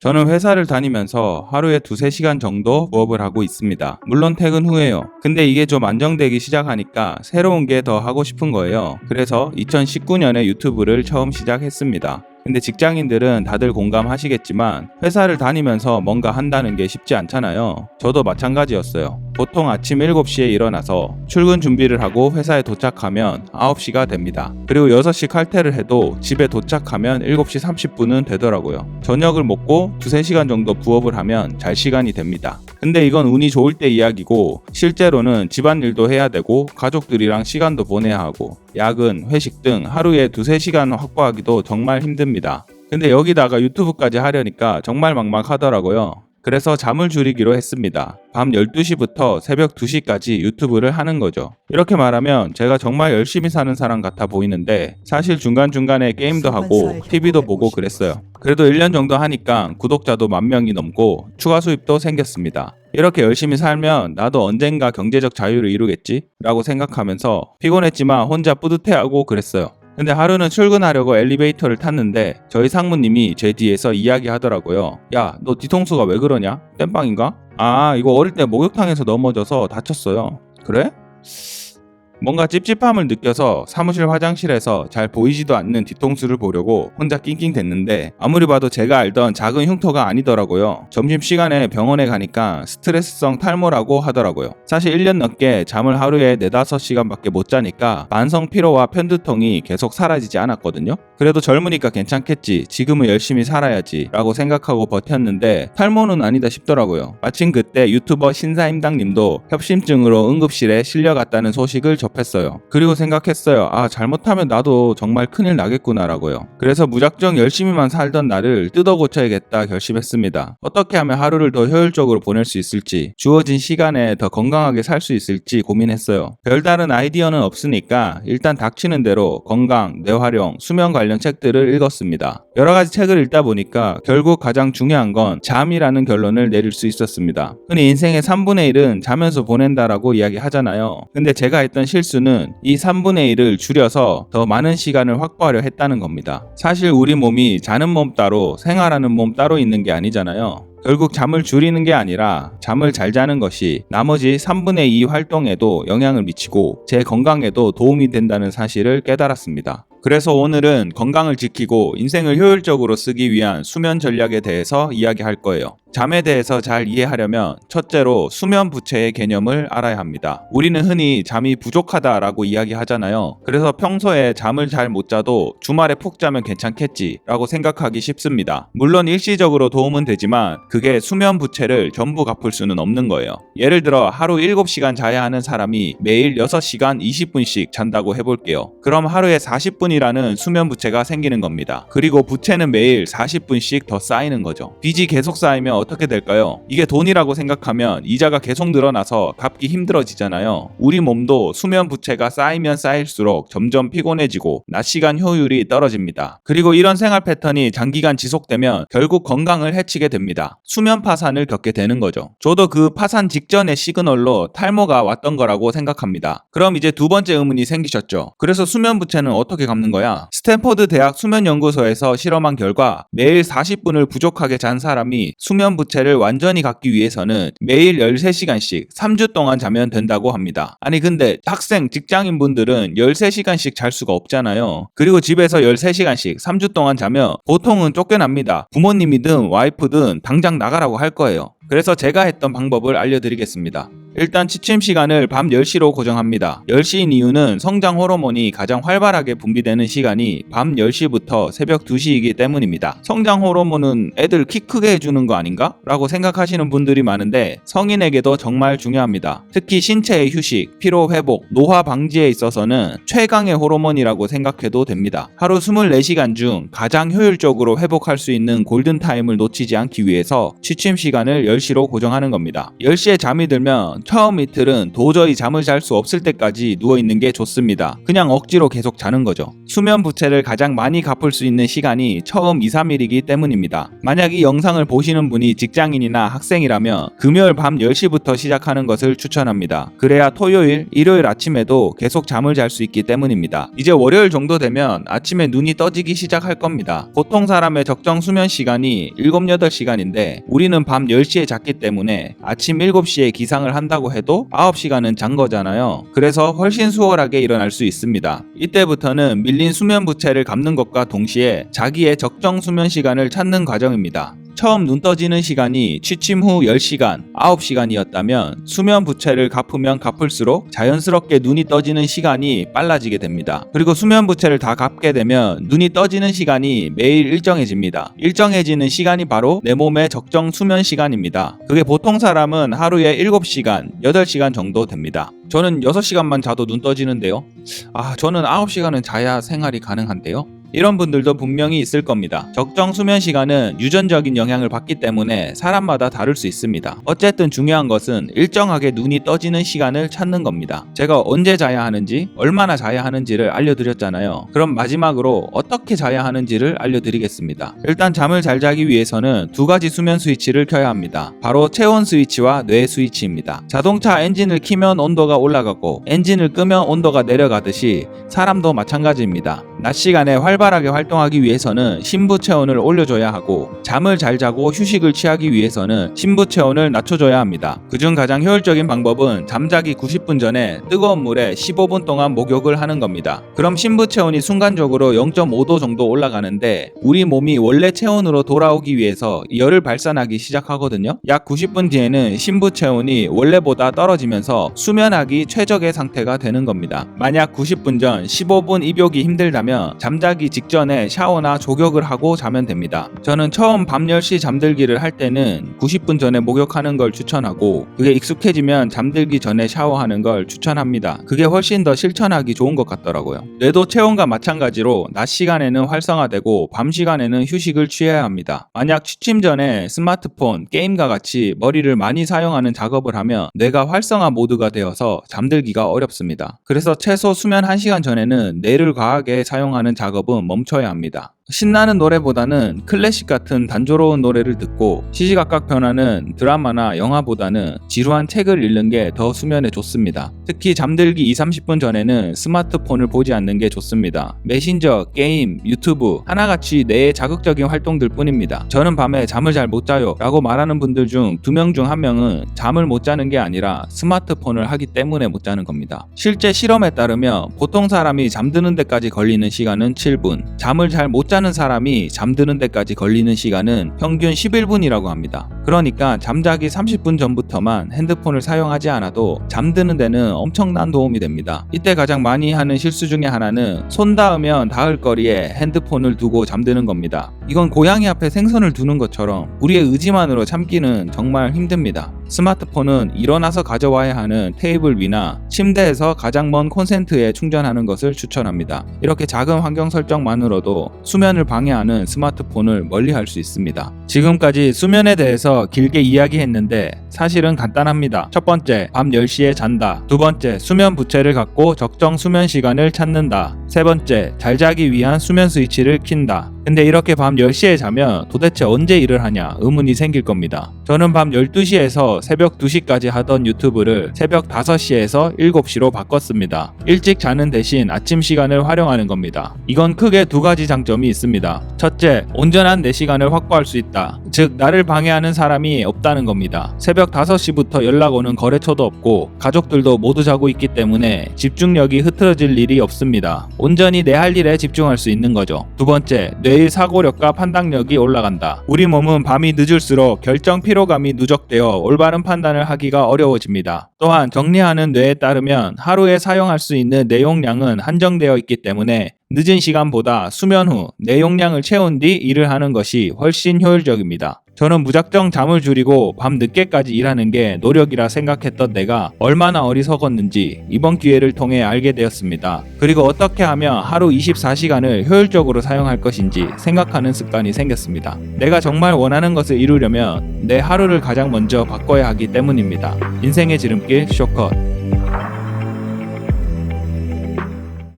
저는 회사를 다니면서 하루에 두세 시간 정도 부업을 하고 있습니다. 물론 퇴근 후에요. 근데 이게 좀 안정되기 시작하니까 새로운 게 더 하고 싶은 거예요. 그래서 2019년에 유튜브를 처음 시작했습니다. 근데 직장인들은 다들 공감하시겠지만 회사를 다니면서 뭔가 한다는 게 쉽지 않잖아요. 저도 마찬가지였어요. 보통 아침 7시에 일어나서 출근 준비를 하고 회사에 도착하면 9시가 됩니다. 그리고 6시 칼퇴를 해도 집에 도착하면 7시 30분은 되더라고요. 저녁을 먹고 두세 시간 정도 부업을 하면 잘 시간이 됩니다. 근데 이건 운이 좋을 때 이야기고 실제로는 집안일도 해야 되고 가족들이랑 시간도 보내야 하고 야근, 회식 등 하루에 두세 시간 확보하기도 정말 힘듭니다. 근데 여기다가 유튜브까지 하려니까 정말 막막하더라고요. 그래서 잠을 줄이기로 했습니다. 밤 12시부터 새벽 2시까지 유튜브를 하는 거죠. 이렇게 말하면 제가 정말 열심히 사는 사람 같아 보이는데 사실 중간중간에 게임도 하고 TV도 보고 그랬어요. 그래도 1년 정도 하니까 구독자도 만 명이 넘고 추가 수입도 생겼습니다. 이렇게 열심히 살면 나도 언젠가 경제적 자유를 이루겠지? 라고 생각하면서 피곤했지만 혼자 뿌듯해하고 그랬어요. 근데 하루는 출근하려고 엘리베이터를 탔는데 저희 상무님이 제 뒤에서 이야기하더라고요. 야, 너 뒤통수가 왜 그러냐? 땜빵인가? 아, 이거 어릴 때 목욕탕에서 넘어져서 다쳤어요. 그래? 뭔가 찝찝함을 느껴서 사무실 화장실에서 잘 보이지도 않는 뒤통수를 보려고 혼자 낑낑 댔는데 아무리 봐도 제가 알던 작은 흉터가 아니더라고요. 점심시간에 병원에 가니까 스트레스성 탈모라고 하더라고요. 사실 1년 넘게 잠을 하루에 4, 5시간밖에 못 자니까 만성 피로와 편두통이 계속 사라지지 않았거든요. 그래도 젊으니까 괜찮겠지. 지금은 열심히 살아야지. 라고 생각하고 버텼는데 탈모는 아니다 싶더라고요. 마침 그때 유튜버 신사임당님도 협심증으로 응급실에 실려갔다는 소식을 접했어요. 그리고 생각했어요. 아, 잘못하면 나도 정말 큰일 나겠구나라고요. 그래서 무작정 열심히만 살던 나를 뜯어 고쳐야겠다 결심했습니다. 어떻게 하면 하루를 더 효율적으로 보낼 수 있을지, 주어진 시간에 더 건강하게 살 수 있을지 고민했어요. 별다른 아이디어는 없으니까 일단 닥치는 대로 건강, 뇌활용, 수면 관련 책들을 읽었습니다. 여러 가지 책을 읽다 보니까 결국 가장 중요한 건 잠이라는 결론을 내릴 수 있었습니다. 흔히 인생의 3분의 1은 자면서 보낸다라고 이야기하잖아요. 근데 제가 했던 실 수는 이 3분의 1을 줄여서 더 많은 시간을 확보하려 했다는 겁니다. 사실 우리 몸이 자는 몸 따로 생활하는 몸 따로 있는 게 아니잖아요. 결국 잠을 줄이는 게 아니라 잠을 잘 자는 것이 나머지 3분의 2 활동에도 영향을 미치고 제 건강에도 도움이 된다는 사실을 깨달았습니다. 그래서 오늘은 건강을 지키고 인생을 효율적으로 쓰기 위한 수면 전략에 대해서 이야기할 거예요. 잠에 대해서 잘 이해하려면 첫째로 수면 부채의 개념을 알아야 합니다. 우리는 흔히 잠이 부족하다라고 이야기하잖아요. 그래서 평소에 잠을 잘 못 자도 주말에 푹 자면 괜찮겠지라고 생각하기 쉽습니다. 물론 일시적으로 도움은 되지만 그게 수면 부채를 전부 갚을 수는 없는 거예요. 예를 들어 하루 7시간 자야 하는 사람이 매일 6시간 20분씩 잔다고 해볼게요. 그럼 하루에 40분 이라는 수면 부채가 생기는 겁니다. 그리고 부채는 매일 40분씩 더 쌓이는 거죠. 빚이 계속 쌓이면 어떻게 될까요? 이게 돈이라고 생각하면 이자가 계속 늘어나서 갚기 힘들어지잖아요. 우리 몸도 수면 부채가 쌓이면 쌓일수록 점점 피곤해지고 낮 시간 효율이 떨어집니다. 그리고 이런 생활 패턴이 장기간 지속되면 결국 건강을 해치게 됩니다. 수면 파산을 겪게 되는 거죠. 저도 그 파산 직전의 시그널로 탈모가 왔던 거라고 생각합니다. 그럼 이제 두 번째 의문이 생기셨죠. 그래서 수면 부채는 어떻게 갚는 거야? 스탠퍼드 대학 수면 연구소에서 실험한 결과 매일 40분을 부족하게 잔 사람이 수면 부채를 완전히 갚기 위해서는 매일 13시간씩 3주 동안 자면 된다고 합니다. 아니 근데 학생, 직장인 분들은 13시간씩 잘 수가 없잖아요. 그리고 집에서 13시간씩 3주 동안 자면 보통은 쫓겨납니다. 부모님이든 와이프든 당장 나가라고 할 거예요. 그래서 제가 했던 방법을 알려드리겠습니다. 일단 취침 시간을 밤 10시로 고정합니다. 10시인 이유는 성장 호르몬이 가장 활발하게 분비되는 시간이 밤 10시부터 새벽 2시이기 때문입니다. 성장 호르몬은 애들 키 크게 해주는 거 아닌가? 라고 생각하시는 분들이 많은데 성인에게도 정말 중요합니다. 특히 신체의 휴식, 피로 회복, 노화 방지에 있어서는 최강의 호르몬이라고 생각해도 됩니다. 하루 24시간 중 가장 효율적으로 회복할 수 있는 골든타임을 놓치지 않기 위해서 취침 시간을 10시로 고정하는 겁니다. 10시에 잠이 들면 처음 이틀은 도저히 잠을 잘 수 없을 때까지 누워 있는 게 좋습니다. 그냥 억지로 계속 자는 거죠. 수면 부채를 가장 많이 갚을 수 있는 시간이 처음 2, 3일이기 때문입니다. 만약 이 영상을 보시는 분이 직장인이나 학생이라면 금요일 밤 10시부터 시작하는 것을 추천합니다. 그래야 토요일, 일요일 아침에도 계속 잠을 잘 수 있기 때문입니다. 이제 월요일 정도 되면 아침에 눈이 떠지기 시작할 겁니다. 보통 사람의 적정 수면 시간이 7, 8시간인데 우리는 밤 10시에 잤기 때문에 아침 7시에 기상을 한다고 해도 9시간은 잔 거잖아요. 그래서 훨씬 수월하게 일어날 수 있습니다. 이때부터는 밀린 수면 부채를 갚는 것과 동시에 자기의 적정 수면 시간을 찾는 과정입니다. 처음 눈 떠지는 시간이 취침 후 10시간, 9시간이었다면 수면 부채를 갚으면 갚을수록 자연스럽게 눈이 떠지는 시간이 빨라지게 됩니다. 그리고 수면 부채를 다 갚게 되면 눈이 떠지는 시간이 매일 일정해집니다. 일정해지는 시간이 바로 내 몸의 적정 수면 시간입니다. 그게 보통 사람은 하루에 7시간, 8시간 정도 됩니다. 저는 6시간만 자도 눈 떠지는데요. 아, 저는 9시간은 자야 생활이 가능한데요. 이런 분들도 분명히 있을 겁니다. 적정 수면 시간은 유전적인 영향을 받기 때문에 사람마다 다를 수 있습니다. 어쨌든 중요한 것은 일정하게 눈이 떠지는 시간을 찾는 겁니다. 제가 언제 자야 하는지, 얼마나 자야 하는지를 알려드렸잖아요. 그럼 마지막으로 어떻게 자야 하는지를 알려드리겠습니다. 일단 잠을 잘 자기 위해서는 두 가지 수면 스위치를 켜야 합니다. 바로 체온 스위치와 뇌 스위치입니다. 자동차 엔진을 키면 온도가 올라가고 엔진을 끄면 온도가 내려가듯이 사람도 마찬가지입니다. 낮 시간에 활발하게 활동하기 위해서는 심부 체온을 올려줘야 하고 잠을 잘 자고 휴식을 취하기 위해서는 심부 체온을 낮춰줘야 합니다. 그중 가장 효율적인 방법은 잠자기 90분 전에 뜨거운 물에 15분 동안 목욕을 하는 겁니다. 그럼 심부 체온이 순간적으로 0.5도 정도 올라가는데 우리 몸이 원래 체온으로 돌아오기 위해서 열을 발산하기 시작하거든요. 약 90분 뒤에는 심부 체온이 원래보다 떨어지면서 수면하기 최적의 상태가 되는 겁니다. 만약 90분 전 15분 입욕이 힘들다면 잠자기 직전에 샤워나 조격을 하고 자면 됩니다. 저는 처음 밤 10시 잠들기를 할 때는 90분 전에 목욕하는 걸 추천하고 그게 익숙해지면 잠들기 전에 샤워하는 걸 추천합니다. 그게 훨씬 더 실천하기 좋은 것 같더라고요. 뇌도 체온과 마찬가지로 낮 시간에는 활성화되고 밤 시간에는 휴식을 취해야 합니다. 만약 취침 전에 스마트폰, 게임과 같이 머리를 많이 사용하는 작업을 하면 뇌가 활성화 모드가 되어서 잠들기가 어렵습니다. 그래서 최소 수면 1시간 전에는 뇌를 과하게 사용 하는 작업은 멈춰야 합니다. 신나는 노래보다는 클래식 같은 단조로운 노래를 듣고 시시각각 변하는 드라마나 영화보다는 지루한 책을 읽는 게 더 수면에 좋습니다. 특히 잠들기 2, 30분 전에는 스마트폰을 보지 않는 게 좋습니다. 메신저, 게임, 유튜브 하나같이 뇌의 자극적인 활동들 뿐입니다. 저는 밤에 잠을 잘 못 자요 라고 말하는 분들 중 두 명 중 한 명은 잠을 못 자는 게 아니라 스마트폰을 하기 때문에 못 자는 겁니다. 실제 실험에 따르면 보통 사람이 잠드는 데까지 걸리는 시간은 7분, 잠을 잘 못 자는 사람이 잠드는 데까지 걸리는 시간은 평균 11분이라고 합니다. 그러니까 잠자기 30분 전부터만 핸드폰을 사용하지 않아도 잠드는 데는 엄청난 도움이 됩니다. 이때 가장 많이 하는 실수 중에 하나는 손 닿으면 닿을 거리에 핸드폰을 두고 잠드는 겁니다. 이건 고양이 앞에 생선을 두는 것처럼 우리의 의지만으로 참기는 정말 힘듭니다. 스마트폰은 일어나서 가져와야 하는 테이블 위나 침대에서 가장 먼 콘센트에 충전하는 것을 추천합니다. 이렇게 작은 환경 설정만으로도 수면을 방해하는 스마트폰을 멀리 할 수 있습니다. 지금까지 수면에 대해서 길게 이야기했는데 사실은 간단합니다. 첫 번째, 밤 10시에 잔다. 두 번째, 수면 부채를 갖고 적정 수면 시간을 찾는다. 세 번째, 잘 자기 위한 수면 스위치를 킨다. 근데 이렇게 밤 10시에 자면 도대체 언제 일을 하냐 의문이 생길 겁니다. 저는 밤 12시에서 새벽 2시까지 하던 유튜브를 새벽 5시에서 7시로 바꿨습니다. 일찍 자는 대신 아침 시간을 활용하는 겁니다. 이건 크게 두 가지 장점이 있습니다. 첫째, 온전한 내 시간을 확보할 수 있다. 즉, 나를 방해하는 사람이 없다는 겁니다. 새벽 5시부터 연락 오는 거래처도 없고 가족들도 모두 자고 있기 때문에 집중력이 흐트러질 일이 없습니다. 온전히 내 할 일에 집중할 수 있는 거죠. 두 번째, 뇌의 사고력과 판단력이 올라간다. 우리 몸은 밤이 늦을수록 결정 피로감이 누적되어 올바른 판단을 하기가 어려워집니다. 또한 정리하는 뇌에 따르면 하루에 사용할 수 있는 내용량은 한정되어 있기 때문에 늦은 시간보다 수면 후 내 용량을 채운 뒤 일을 하는 것이 훨씬 효율적입니다. 저는 무작정 잠을 줄이고 밤 늦게까지 일하는 게 노력이라 생각했던 내가 얼마나 어리석었는지 이번 기회를 통해 알게 되었습니다. 그리고 어떻게 하면 하루 24시간을 효율적으로 사용할 것인지 생각하는 습관이 생겼습니다. 내가 정말 원하는 것을 이루려면 내 하루를 가장 먼저 바꿔야 하기 때문입니다. 인생의 지름길 쇼컷